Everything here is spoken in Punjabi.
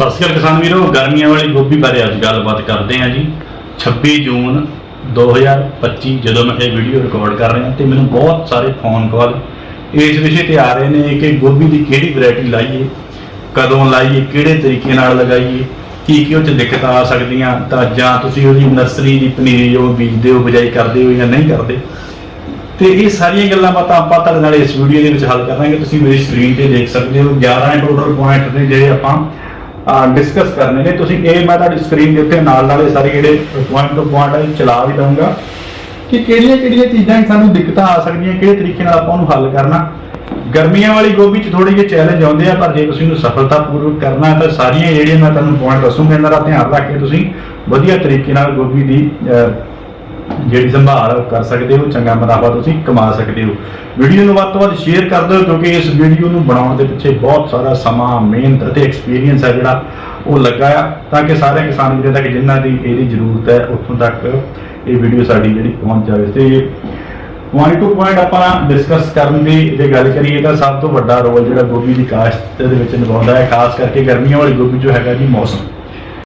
ਸਤਿ ਸ਼੍ਰੀ ਅਕਾਲ ਕਿਸਾਨ ਵੀਰੋ, ਗਰਮੀਆਂ ਵਾਲੀ ਗੋਭੀ ਬਾਰੇ ਅੱਜ ਗੱਲਬਾਤ ਕਰਦੇ ਹਾਂ ਜੀ। 26 ਜੂਨ 2025 ਜਦੋਂ ਮੈਂ ਇਹ ਵੀਡੀਓ ਰਿਕਾਰਡ ਕਰ ਰਿਹਾ ਤੇ ਮੈਨੂੰ ਬਹੁਤ ਸਾਰੇ ਫੋਨ ਕਾਲ ਇਸ ਵਿਸ਼ੇ ਤੇ ਆ ਰਹੇ ਨੇ ਕਿ ਗੋਭੀ ਦੀ ਕਿਹੜੀ ਵੈਰਾਈਟੀ ਲਾਈਏ, ਕਦੋਂ ਲਾਈਏ, ਕਿਹੜੇ ਤਰੀਕੇ ਨਾਲ ਲਗਾਈਏ, ਕੀ ਕੀ ਉਹ ਚ ਦਿੱਕਤਾਂ ਆ ਸਕਦੀਆਂ, ਤਾਂ ਜਾਂ ਤੁਸੀਂ ਉਹਦੀ ਨਰਸਰੀ ਦੀ ਪਨੀਰੀ ਜੋ ਬੀਜਦੇ ਹੋ, ਬਜਾਈ ਕਰਦੇ ਹੋ ਜਾਂ ਨਹੀਂ ਕਰਦੇ। ਤੇ ਇਹ ਸਾਰੀਆਂ ਗੱਲਾਂ ਬਾਤਾਂ ਆਪਾਂ ਤੁਹਾਡੇ ਨਾਲ ਇਸ ਵੀਡੀਓ ਦੇ ਵਿੱਚ ਹੱਲ ਕਰਾਂਗੇ। ਤੁਸੀਂ ਮੇਰੀ ਸਕਰੀਨ ਤੇ ਦੇਖ ਸਕਦੇ ਹੋ 11 ਟੋਟਲ ਪੁਆਇੰਟ ਨੇ ਜਿਹੜੇ ਆਪਾਂ ਡਿਸਕਸ ਕਰਨੇ ਨੇ। ਤੁਸੀਂ ਇਹ ਮੈਂ ਤੁਹਾਡੀ ਸਕਰੀਨ ਦੇ ਉੱਤੇ ਨਾਲ ਨਾਲ ਇਹ ਸਾਰੇ ਜਿਹੜੇ ਪੁਆਇੰਟ ਤੋਂ ਪੁਆਇੰਟ ਚਲਾ ਵੀ ਦਊਂਗਾ। ਕਿ ਕਿਹੜੀਆਂ ਕਿਹੜੀਆਂ ਚੀਜ਼ਾਂ ਸਾਨੂੰ ਦਿੱਕਤਾਂ ਆ ਸਕਦੀਆਂ ਕਿਹੜੇ ਤਰੀਕੇ ਨਾਲ ਆਪਾਂ ਉਹਨੂੰ ਹੱਲ ਕਰਨਾ। ਗਰਮੀਆਂ ਵਾਲੀ ਗੋਭੀ 'ਚ ਥੋੜੀ ਜਿਹੇ ਚੈਲੰਜ ਆਉਂਦੇ ਆ ਪਰ ਜੇ ਤੁਸੀਂ ਉਹਨੂੰ ਸਫਲਤਾਪੂਰਵਕ ਕਰਨਾ ਹੈ ਤਾਂ ਸਾਰੀਆਂ ਜਿਹੜੀਆਂ ਮੈਂ ਤੁਹਾਨੂੰ ਪੁਆਇੰਟ ਦੱਸੂਗਾ ਇਹਨਾਂ ਦਾ ਧਿਆਨ ਰੱਖ ਕੇ ਤੁਸੀਂ ਵਧੀਆ ਤਰੀਕੇ ਨਾਲ ਗੋਭੀ ਦੀ ਅਹ, ਜਿਹੜੀ ਸੰਭਾਲ ਕਰ ਸਕਦੇ ਹੋ, ਚੰਗਾ ਮੁਨਾਫਾ ਤੁਸੀਂ ਕਮਾ ਸਕਦੇ ਹੋ। ਵੀਡੀਓ ਨੂੰ ਵੱਧ ਤੋਂ ਵੱਧ ਸ਼ੇਅਰ ਕਰ ਦਿਓ, ਕਿਉਂਕਿ ਇਸ ਵੀਡੀਓ ਨੂੰ ਬਣਾਉਣ ਦੇ ਪਿੱਛੇ ਬਹੁਤ ਸਾਰਾ ਸਮਾਂ, ਮਿਹਨਤ ਅਤੇ ਐਕਸਪੀਰੀਅੰਸ ਹੈ ਜਿਹੜਾ ਉਹ ਲੱਗਾ ਆ। ਤਾਂ ਕਿ ਸਾਰੇ ਕਿਸਾਨ ਵੀਰਾਂ ਤੱਕ ਜਿਨ੍ਹਾਂ ਦੀ ਇਹਦੀ ਜ਼ਰੂਰਤ ਹੈ, ਉੱਥੋਂ ਤੱਕ ਇਹ ਵੀਡੀਓ ਸਾਡੀ ਜਿਹੜੀ ਪਹੁੰਚ ਜਾਵੇ। ਤੇ ਪੁਆਇੰਟ ਟੂ ਪੁਆਇੰਟ ਆਪਾਂ ਡਿਸਕਸ ਕਰਨ ਦੀ ਜੇ ਗੱਲ ਕਰੀਏ ਤਾਂ ਸਭ ਤੋਂ ਵੱਡਾ ਰੋਲ ਜਿਹੜਾ ਗੋਭੀ ਦੀ ਕਾਸ਼ਤ ਦੇ ਵਿੱਚ ਨਿਭਾਉਂਦਾ ਹੈ, ਖਾਸ ਕਰਕੇ ਗਰਮੀਆਂ ਵਾਲੀ ਗੋਭੀ ਜੋ ਹੈਗਾ ਜੀ ਮੌਸਮ।